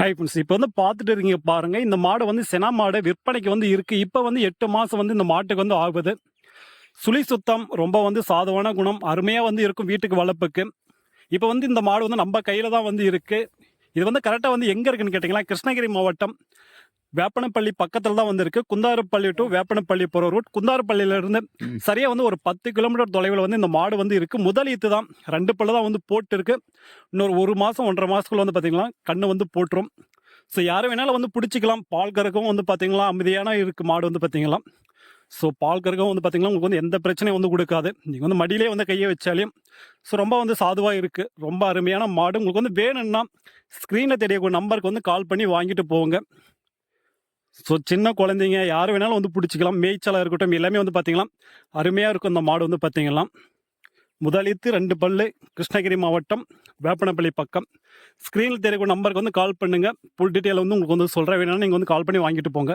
Hi friends இப்போ வந்து பார்த்துட்டு இருக்கீங்க பாருங்க. இந்த மாடு வந்து செனா மாடு விற்பனைக்கு வந்து இருக்கு. இப்போ வந்து எட்டு மாதம் வந்து இந்த மாட்டுக்கு வந்து ஆகுது. சுழி சுத்தம் ரொம்ப வந்து சாதுவான குணம். அருமையாக வந்து இருக்கும் வீட்டுக்கு வளர்ப்புக்கு. இப்போ வந்து இந்த மாடு வந்து நம்ம கையில் தான் வந்து இருக்கு. இது வந்து கரெக்டாக வந்து எங்கே இருக்குன்னு கேட்டிங்களா கிருஷ்ணகிரி மாவட்டம் வேப்பனப்பள்ளி பக்கத்தில் தான் வந்து இருக்கு குந்தாரப்பள்ளி டு வேப்பனப்பள்ளி போகிற ரூட் குந்தாரப்பள்ளியில இருந்து சரியாக வந்து ஒரு பத்து கிலோமீட்டர் தொலைவில் வந்து இந்த மாடு வந்து இருக்கு. முதல் ஈத்து தான். ரெண்டு பல்லு தான் வந்து போட்டு இருக்கு இன்னொரு ஒரு மாதம் ஒன்றரை மாதத்துக்குள்ள வந்து பார்த்தீங்கன்னா கண்ணு வந்து போட்டுரும். ஸோ யார் வேணாலும் வந்து பிடிச்சிக்கலாம். பால் கறக்கவும் வந்து பார்த்தீங்களா அமைதியான இருக்கு மாடு வந்து பார்த்தீங்களா ஸோ பால் கறக்கவும் வந்து பார்த்தீங்கன்னா உங்களுக்கு வந்து எந்த பிரச்சனையும் வந்து கொடுக்காது. நீங்கள் வந்து மடியிலே வந்து கையை வச்சாலையும் ஸோ ரொம்ப வந்து சாதுவாக இருக்குது ரொம்ப அருமையான மாடு. உங்களுக்கு வந்து வேணும்னா ஸ்க்ரீனில் தெரியக்கூடிய நம்பருக்கு வந்து கால் பண்ணி வாங்கிட்டு போங்க. ஸோ சின்ன குழந்தைங்க யார் வேணாலும் வந்து பிடிச்சிக்கலாம். மேய்ச்சலாக இருக்கட்டும் எல்லாமே வந்து பார்த்திங்களாம் அருமையாக இருக்கும் அந்த மாடு வந்து பார்த்தீங்கன்னா முதலித்து ரெண்டு பல்லு கிருஷ்ணகிரி மாவட்டம் வேப்பனப்பள்ளி பக்கம். ஸ்க்ரீனில் தெரியக்கூடிய நம்பருக்கு வந்து கால் பண்ணுங்கள் ஃபுல் டீட்டெயில் வந்து உங்களுக்கு வந்து சொல்கிற வேணாலும் நீங்கள் வந்து கால் பண்ணி வாங்கிட்டு போங்க.